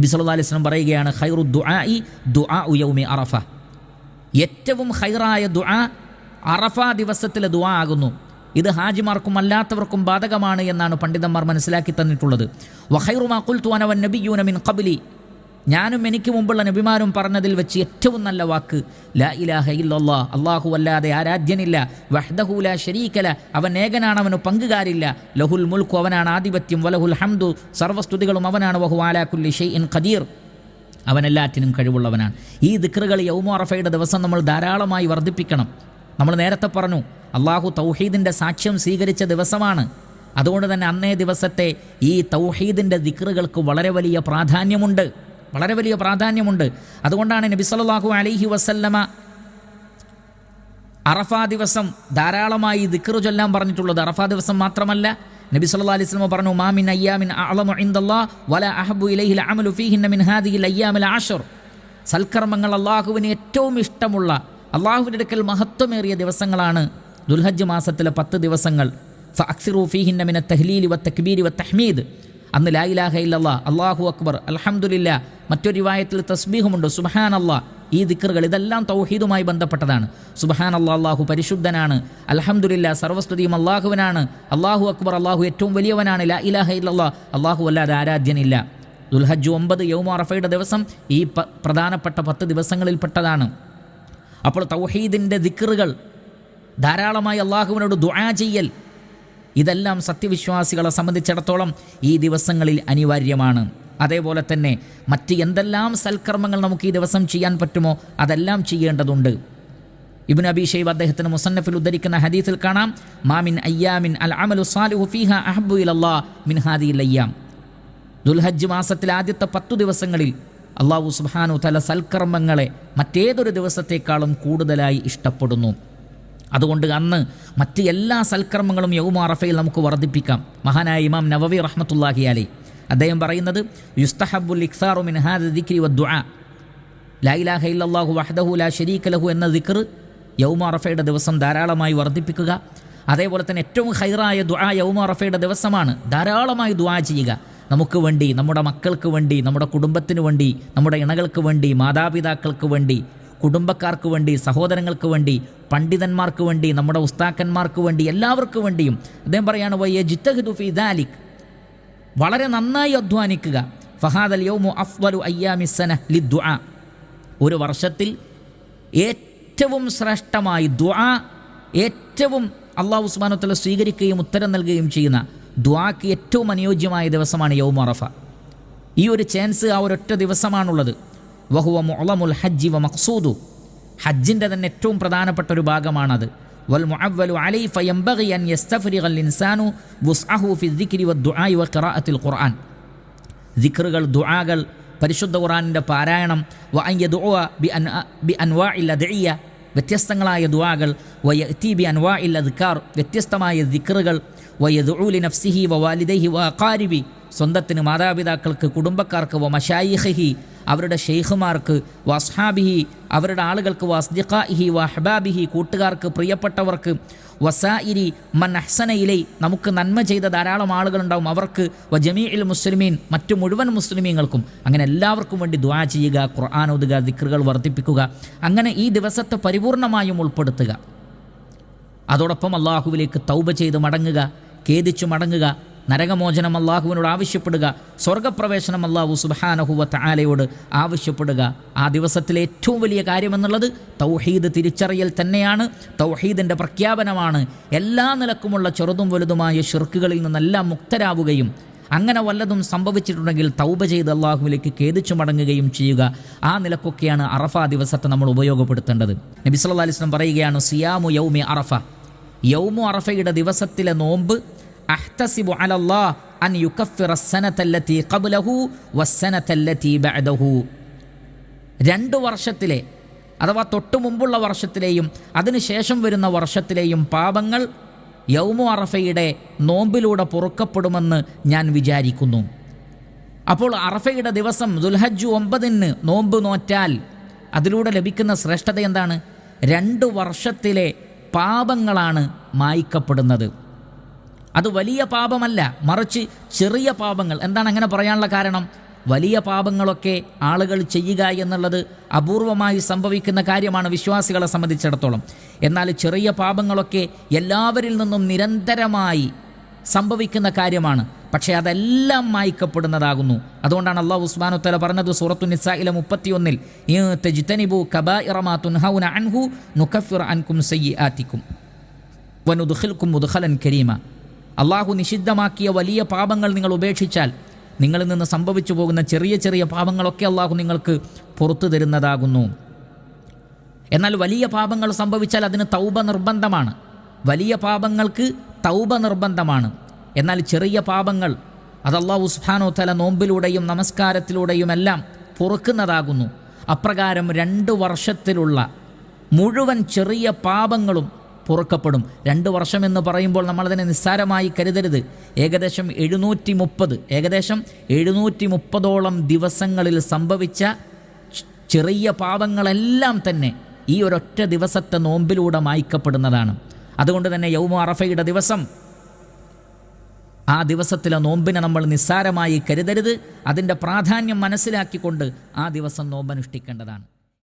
നബി സല്ലാ അലൈഹി വസല്ലം പറയുകയാണ് ഖൈറു ദുആഇ ദുആഉ യൗമി അറഫ. ഏറ്റവും ഖൈറായ ദുആ അറഫ ദിവസത്തിലെ ദുആ ആകുന്നു. ഇത് ഹാജിമാർക്കും അല്ലാത്തവർക്കും ബാധകമാണ് എന്നാണ് പണ്ഡിതന്മാർ മനസ്സിലാക്കി തന്നിട്ടുള്ളത്. വഹൈറുമാ നബി മിൻ ഖബ്ലി. ഞാനും എനിക്ക് മുമ്പുള്ള നബിമാരും പറഞ്ഞതിൽ വെച്ച് ഏറ്റവും നല്ല വാക്ക് ലാ ഇലാഹ ഇല്ലല്ലാ അള്ളാഹു അല്ലാതെ ആരാധ്യനില്ല വഹ്ദഹുല ലാ ശരീകല അവൻ ഏകനാണ് പങ്കുകാരില്ല ലഹുൽ മുൽക്കു അവനാണ് ആധിപത്യം വലഹുൽ ഹംദു സർവസ്തുതികളും അവനാണ് വഹു ആലാഖുല്ലി ഷെയ് ഇൻ ഖദീർ. അവനെല്ലാറ്റിനും കഴിവുള്ളവനാണ്. ഈ ദിക്റുകൾ യൗമു അറഫയുടെ ദിവസം നമ്മൾ ധാരാളമായി വർദ്ധിപ്പിക്കണം. നമ്മൾ നേരത്തെ പറഞ്ഞു അള്ളാഹു തൗഹീദിന്റെ സാക്ഷ്യം സ്വീകരിച്ച ദിവസമാണ്. അതുകൊണ്ട് തന്നെ അന്നേ ദിവസത്തെ ഈ തൗഹീദിന്റെ ദിക്റുകൾക്ക് വളരെ വലിയ പ്രാധാന്യമുണ്ട്. വളരെ വലിയ പ്രാധാന്യമുണ്ട്. അതുകൊണ്ടാണ് നബി സല്ലല്ലാഹു അലൈഹി വസല്ലമ അറഫാ ദിവസം ധാരാളമായി ദിക്കറു ചൊല്ലാൻ പറഞ്ഞിട്ടുള്ളത്. അറഫാ ദിവസം മാത്രമല്ല നബി സല്ലാ അലൈഹി വസല്ലം പറഞ്ഞു മാമിൻ അയ്യാമിൻ അളമു ഇന്ദല്ലാ വല അഹബു ഇലൈഹിൽ അമലു ഫീഹിന്ന മിൻ അയ്യാമിൽ ആഷർ സൽക്കർമ്മങ്ങൾ അള്ളാഹുവിന് ഏറ്റവും ഇഷ്ടമുള്ള അള്ളാഹുവിന്റെ അടുക്കൽ മഹത്വമേറിയ ദിവസങ്ങളാണ് ദുൽഹജ്ജ് മാസത്തിലെ പത്ത് ദിവസങ്ങൾ. ഫഅക്സിറു മിന തഹ്മീദ്. അന്ന് ലാ ഇലാഹ ഇല്ലല്ലാ അള്ളാഹു അക്ബർ അൽഹംദുലില്ല മറ്റൊരു റിവായത്തിൽ തസ്ബീഹുമുണ്ട്. സുബഹാൻ അല്ലാ ഈ ദിക്കറുകൾ ഇതെല്ലാം തൗഹീദുമായി ബന്ധപ്പെട്ടതാണ്. സുബഹാൻ അല്ലാ അള്ളാഹു പരിശുദ്ധനാണ്. അലഹമുല്ല സർവസ്തുതിയും അള്ളാഹുവിനാണ് അള്ളാഹു അക്ബർ അള്ളാഹു ഏറ്റവും വലിയവനാണ്. ലാ ഇലാഹ ഇല്ലല്ലാ അള്ളാഹു അല്ലാതെ ആരാധ്യനില്ല. ദുൽഹജ് ഒമ്പത് യൗമ അറഫയുടെ ദിവസം ഈ പ്രധാനപ്പെട്ട പത്ത് ദിവസങ്ങളിൽപ്പെട്ടതാണ് അപ്പോൾ തൗഹീദിന്റെ ദിക്കറുകൾ ധാരാളമായി അള്ളാഹുവിനോട് ദുആ ചെയ്യൽ ഇതെല്ലാം സത്യവിശ്വാസികളെ സംബന്ധിച്ചിടത്തോളം ഈ ദിവസങ്ങളിൽ അനിവാര്യമാണ്. അതേപോലെ തന്നെ മറ്റ് എന്തെല്ലാം സൽക്കർമ്മങ്ങൾ നമുക്ക് ഈ ദിവസം ചെയ്യാൻ പറ്റുമോ അതെല്ലാം ചെയ്യേണ്ടതുണ്ട്. ഇബിൻ അബി അദ്ദേഹത്തിന് മുസന്നഫിൽ ഉദ്ധരിക്കുന്ന ഹദീസിൽ കാണാം മാമിൻ അയ്യാമിൻ അൽ അമലു സാലിഹു ഫീഹ അഹബ്ബു ഇലല്ലാ മിൻ ഹാദിയിൽ അയ്യാം. ദുൽഹജ്ജ് മാസത്തിലെ ആദ്യത്തെ പത്തു ദിവസങ്ങളിൽ അള്ളാഹു സുബാനു തല സൽക്കർമ്മങ്ങളെ മറ്റേതൊരു ദിവസത്തേക്കാളും കൂടുതലായി ഇഷ്ടപ്പെടുന്നു. അതുകൊണ്ട് അന്ന് മറ്റ് എല്ലാ സൽക്കർമ്മങ്ങളും യൗമാറഫയിൽ നമുക്ക് വർദ്ധിപ്പിക്കാം. മഹാനായ ഇമാം നവവി റഹ്മത്തുല്ലാഹി അലി അദ്ദേഹം പറയുന്നത് യുസ്തഹബുൽ ഇഖ്സാറു മിൻ ഹാദ ദിക്രി വദ്ദുആ ലാ ഇലാഹ ഇല്ലല്ലാഹു വഹ്ദഹു ലാ ശരീക ലഹു എന്ന ദിക്ർ യൗമ അറഫയുടെ ദിവസം ധാരാളമായി വർദ്ധിപ്പിക്കുക. അതേപോലെ തന്നെ ഏറ്റവും ഹൈറായ ദുആ യൗമ അറഫയുടെ ദിവസമാണ് ധാരാളമായി ദുആ ചെയ്യുക. നമുക്ക് വേണ്ടി നമ്മുടെ മക്കൾക്ക് വേണ്ടി നമ്മുടെ കുടുംബത്തിന് വേണ്ടി നമ്മുടെ ഇണകൾക്ക് വേണ്ടി മാതാപിതാക്കൾക്ക് വേണ്ടി കുടുംബക്കാർക്ക് വേണ്ടി സഹോദരങ്ങൾക്ക് വേണ്ടി പണ്ഡിതന്മാർക്ക് വേണ്ടി നമ്മുടെ ഉസ്താക്കന്മാർക്ക് വേണ്ടി എല്ലാവർക്കും വേണ്ടിയും അദ്ദേഹം പറയാണ് വയ്യ ജിത്തഹിദുഫി ഫി ദാലിക്. വളരെ നന്നായി അധ്വാനിക്കുക. ഫഹാദൽ യൗമു അഫ്വലു അയ്യാമിസന ലി ദുആ ഒരു വർഷത്തിൽ ഏറ്റവും ശ്രേഷ്ഠമായി ദുആ ഏറ്റവും അള്ളാഹു ഉസ്മാനത്തല സ്വീകരിക്കുകയും ഉത്തരം നൽകുകയും ചെയ്യുന്ന ദ്വാക്ക് ഏറ്റവും അനുയോജ്യമായ ദിവസമാണ് യൗമ അറഫ. ഈ ഒരു ചാൻസ് ആ ഒരൊറ്റ ദിവസമാണുള്ളത്. വഹുവ മുളമുൽ ഹജ്ജി വ മക്സൂദു ഹജ്ജിന്റെ തന്നെ ഏറ്റവും പ്രധാനപ്പെട്ട ഒരു ഭാഗമാണത്. വൽ عليه فينبغي أن يستفرغ الإنسان وسعه في الذكر والدعاء وقراءة القرآن ഖുർആൻ. ദുആകൾ പരിശുദ്ധ ഖുറാനിന്റെ പാരായണം വ അൻ യദുഅ ബി അൻ ബി അൻവാഇൽ അദ്ഇയ വ്യത്യസ്തങ്ങളായ ദുആകൾ വ യഅതി ബി അൻവാഇൽ അദ്കാർ വ്യത്യസ്തമായ ദിക്റുകൾ വയദുഉ യദുഉ ലി നഫ്സിഹി വ വാലിദൈഹി വ അഖാരിബി സ്വന്തത്തിന് മാതാപിതാക്കൾക്ക് കുടുംബക്കാർക്ക് വ മഷായിഖി അവരുടെ ഷെയ്ഖുമാർക്ക് വസ്ഹാബിഹി അവരുടെ ആളുകൾക്ക് വസ്ദിഖാഹി വഹബാബിഹി കൂട്ടുകാർക്ക് പ്രിയപ്പെട്ടവർക്ക് വസായിരി മൻ അഹ്സന ഇലൈ നമുക്ക് നന്മ ചെയ്ത ധാരാളം ആളുകളുണ്ടാവും. അവർക്ക് വ ജമീഇൽ മുസ്ലിമീൻ മറ്റു മുഴുവൻ മുസ്ലിമീങ്ങൾക്കും അങ്ങനെ എല്ലാവർക്കും വേണ്ടി ദ്വാ ചെയ്യുക ഖുർആൻ ഒതുക ദിക്റുകൾ വർദ്ധിപ്പിക്കുക അങ്ങനെ ഈ ദിവസത്തെ പരിപൂർണമായും ഉൾപ്പെടുത്തുക. അതോടൊപ്പം അള്ളാഹുവിലേക്ക് തൗബ ചെയ്ത് മടങ്ങുക ഖേദിച്ചു മടങ്ങുക നരകമോചനം അള്ളാഹുവിനോട് ആവശ്യപ്പെടുക സ്വർഗപ്രവേശനം അള്ളാഹു സുബാനഹുവ താലയോട് ആവശ്യപ്പെടുക. ആ ദിവസത്തിലെ ഏറ്റവും വലിയ കാര്യമെന്നുള്ളത് തൗഹീദ് തിരിച്ചറിയൽ തന്നെയാണ് തൗഹീദിന്റെ പ്രഖ്യാപനമാണ്. എല്ലാ നിലക്കുമുള്ള ചെറുതും വലുതുമായ ഷിർക്കുകളിൽ നിന്നെല്ലാം മുക്തരാവുകയും അങ്ങനെ വല്ലതും സംഭവിച്ചിട്ടുണ്ടെങ്കിൽ തൗബ ചെയ്ത് അള്ളാഹുവിലേക്ക് ഖേദിച്ചു മടങ്ങുകയും ചെയ്യുക. ആ നിലക്കൊക്കെയാണ് അറഫ ദിവസത്തെ നമ്മൾ ഉപയോഗപ്പെടുത്തേണ്ടത്. നബി സല്ലാ അലിസ്ലം പറയുകയാണ് സിയാമു യൗമി അറഫ. യൗമു അറഫയുടെ ദിവസത്തിലെ നോമ്പ് അഹ്തസിബു അലല്ലാ അൻ യുകഫിറ സനത്തല്ലത്തി ഖബ്ലഹു വസ്സനത്തല്ലത്തി ബഅദഹു. രണ്ട് വർഷത്തിലെ അഥവാ തൊട്ടു മുമ്പുള്ള വർഷത്തിലെയും അതിനുശേഷം വരുന്ന വർഷത്തിലെയും പാപങ്ങൾ യൗമു അറഫയുടെ നോമ്പിലൂടെ പൊറുക്കപ്പെടുമെന്ന് ഞാൻ വിചാരിക്കുന്നു. അപ്പോൾ അറഫയുടെ ദിവസം ദുൽഹജ്ജു ഒമ്പതിന് നോമ്പ് നോറ്റാൽ അതിലൂടെ ലഭിക്കുന്ന ശ്രേഷ്ഠത എന്താണ്? രണ്ട് വർഷത്തിലെ പാപങ്ങളാണ് മായ്ക്കപ്പെടുന്നത്. അത് വലിയ പാപമല്ല മറിച്ച് ചെറിയ പാപങ്ങൾ. എന്താണ് അങ്ങനെ പറയാനുള്ള കാരണം? വലിയ പാപങ്ങളൊക്കെ ആളുകൾ ചെയ്യുക എന്നുള്ളത് അപൂർവമായി സംഭവിക്കുന്ന കാര്യമാണ് വിശ്വാസികളെ സംബന്ധിച്ചിടത്തോളം. എന്നാൽ ചെറിയ പാപങ്ങളൊക്കെ എല്ലാവരിൽ നിന്നും നിരന്തരമായി സംഭവിക്കുന്ന കാര്യമാണ്. പക്ഷേ അതെല്ലാം മായ്ക്കപ്പെടുന്നതാകുന്നു. അതുകൊണ്ടാണ് അള്ളാഹു ഉസ്മാനുത്തല പറഞ്ഞത് സൂറത്തു നിസായിലെ മുപ്പത്തിയൊന്നിൽ അൻഹു അൻകും ആത്തിക്കും കരീമ. അള്ളാഹു നിഷിദ്ധമാക്കിയ വലിയ പാപങ്ങൾ നിങ്ങൾ ഉപേക്ഷിച്ചാൽ നിങ്ങളിൽ നിന്ന് സംഭവിച്ചു പോകുന്ന ചെറിയ ചെറിയ പാപങ്ങളൊക്കെ അള്ളാഹു നിങ്ങൾക്ക് പുറത്തു തരുന്നതാകുന്നു. എന്നാൽ വലിയ പാപങ്ങൾ സംഭവിച്ചാൽ അതിന് തൗബ നിർബന്ധമാണ്. വലിയ പാപങ്ങൾക്ക് തൗബ നിർബന്ധമാണ്. എന്നാൽ ചെറിയ പാപങ്ങൾ അത് അള്ളാഹു സുബ്ഹാനഹു തല നോമ്പിലൂടെയും നമസ്കാരത്തിലൂടെയും എല്ലാം പൊറുക്കുന്നതാകുന്നു. അപ്രകാരം രണ്ട് വർഷത്തിലുള്ള മുഴുവൻ ചെറിയ പാപങ്ങളും പൊറുക്കപ്പെടും. രണ്ട് വർഷം എന്ന് പറയുമ്പോൾ നമ്മളതിനെ നിസ്സാരമായി കരുതരുത്. ഏകദേശം എഴുന്നൂറ്റി മുപ്പത് ഏകദേശം എഴുന്നൂറ്റി മുപ്പതോളം ദിവസങ്ങളിൽ സംഭവിച്ച ചെറിയ പാപങ്ങളെല്ലാം തന്നെ ഈ ഒരൊറ്റ ദിവസത്തെ നോമ്പിലൂടെ മായ്ക്കപ്പെടുന്നതാണ്. അതുകൊണ്ട് തന്നെ യൗമ അറഫയുടെ ദിവസം ആ ദിവസത്തിലെ നോമ്പിനെ നമ്മൾ നിസ്സാരമായി കരുതരുത്. അതിന്റെ പ്രാധാന്യം മനസ്സിലാക്കിക്കൊണ്ട് ആ ദിവസം നോമ്പനുഷ്ഠിക്കേണ്ടതാണ്.